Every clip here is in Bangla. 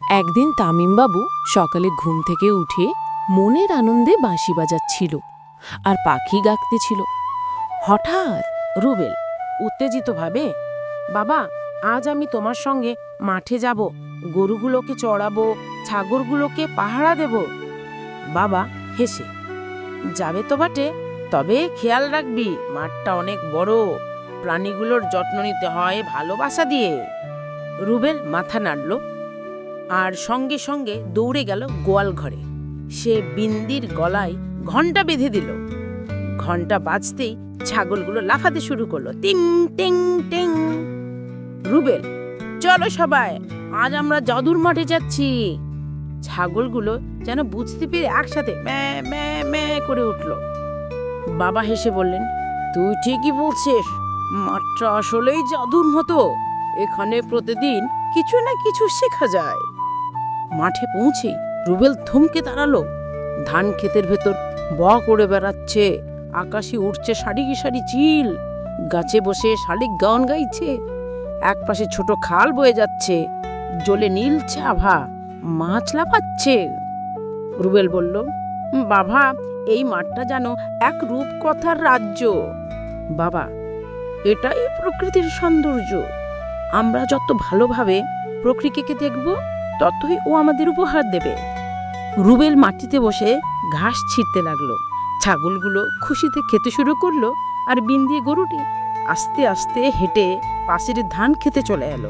একদিন তামিমবাবু সকালে ঘুম থেকে উঠে মনের আনন্দে বাঁশি বাজাচ্ছিল আর পাখি গাকতেছিল হঠাৎ রুবেল উত্তেজিতভাবে, বাবা, আজ আমি তোমার সঙ্গে মাঠে যাব, গরুগুলোকে চড়াবো, ছাগলগুলোকে পাহারা দেব। বাবা হেসে, যাবে তো বাটে, তবে খেয়াল রাখবি, মাঠটা অনেক বড়, প্রাণীগুলোর যত্ন নিতে হয় ভালোবাসা দিয়ে। রুবেল মাথা নাড়ল আর সঙ্গে সঙ্গে দৌড়ে গেল গোয়াল ঘরে। সে বিন্দির গলায় ঘণ্টা বেঁধে দিল। ঘণ্টা বাজতেই ছাগলগুলো লাফাতে শুরু করল। টিং টিং টিং। রুবেল, চলো সবাই, আজ আমরা জাদুর মাঠে যাচ্ছি। ছাগলগুলো যেন বুঝতে পেরে একসাথে ম্যা করে উঠল। বাবা হেসে বললেন, তুই ঠিকই বলছিস, মাঠটা আসলেই জাদুর মতো। এখানে প্রতিদিন কিছু না কিছু শেখা যায়। মাঠে পৌঁছে রুবেল থমকে দাঁড়াল। ধান ক্ষেতের ভেতর ব করে বেড়াচ্ছে। আকাশে উঠছে সারি সারি চিল। গাছে বসে শালিক গান গাইছে। একপাশে ছোট খাল বয়ে যাচ্ছে। জলে নীলছে আভা মাছ লাফাচ্ছে। রুবেল বলল, বাবা, এই মাঠটা যেন এক রূপকথার রাজ্য। বাবা, এটাই প্রকৃতির সৌন্দর্য। আমরা যত ভালোভাবে প্রকৃতিকে দেখব ততই ও আমাদের উপহার দেবে। রুবেল মাটিতে বসে ঘাস ছিঁড়তে লাগল। ছাগলগুলো খুশিতে খেতে শুরু করল আর বিন্দিয়ে গরুটি আস্তে আস্তে হেঁটে পাশের ধান খেতে চলে এলো।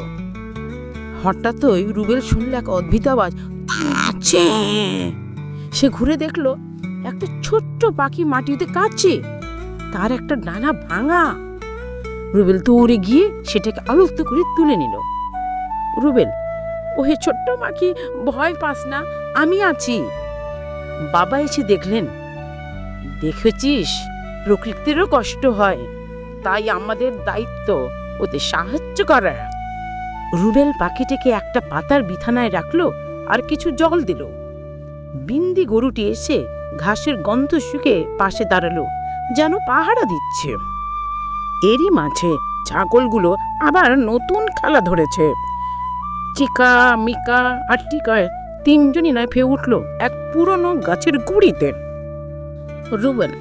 হঠাৎই রুবেল শুনল এক অদ্ভুত আওয়াজ! সে ঘুরে দেখল, একটা ছোট্ট পাখি মাটিতে কাঁদছে। তার একটা ডানা ভাঙা। রুবেল দৌড়ে গিয়ে সেটাকে আলুক্ত করে তুলে নিল। রুবেল ওহে ছোট্ট পাখি ভয় পাস না, আমি আছি। বাবা এসে দেখলেন, দেখেছিস, প্রকৃতিরও কষ্ট হয়, তাই আমাদের দায়িত্ব ওতে সাহায্য করা। রুবেল পাখিটিকে একটা পাতার বিছানায় রাখল আর কিছু জল দিল। বিন্দি গরুটি এসে ঘাসের গন্ধ শুকে পাশে দাঁড়াল, যেন পাহারা দিচ্ছে। এরই মাঝে ছাগলগুলো আবার নতুন খেলা ধরেছে। চিকা মিকা আর টিকায় তিনজনই লাফে উঠল এক পুরনো গাছের গুড়িতে। রুবেল,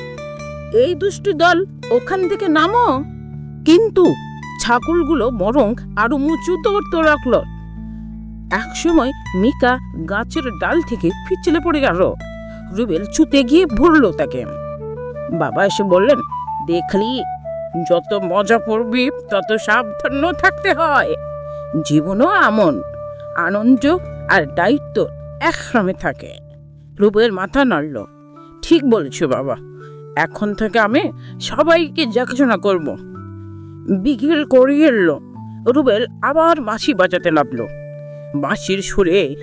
এই দুষ্টু দল ওখান থেকে নামো। কিন্তু ছাগলগুলো বরং আরও উঁচু দৌড়তে রাখল একসময় মিকা গাছের ডাল থেকে পিছলে পড়ে গেল। রুবেল ছুতে গিয়ে ভরল তাকে। বাবা এসে বললেন, দেখলি, যত মজা করবি, তত সাবধান থাকতে হয়। জীবনও এমন আনন্দ আর দায়িত্ব একসঙ্গে থাকে। রূপের মাথা নাড়ল। ঠিক বলছো বাবা, এখন থেকে আমি সবাইকে দেখাশোনা করব। বিকেল করিয়ে এলো। রুবেল আবার বাঁশি বাজাতে লাগল। বাঁশির সুরে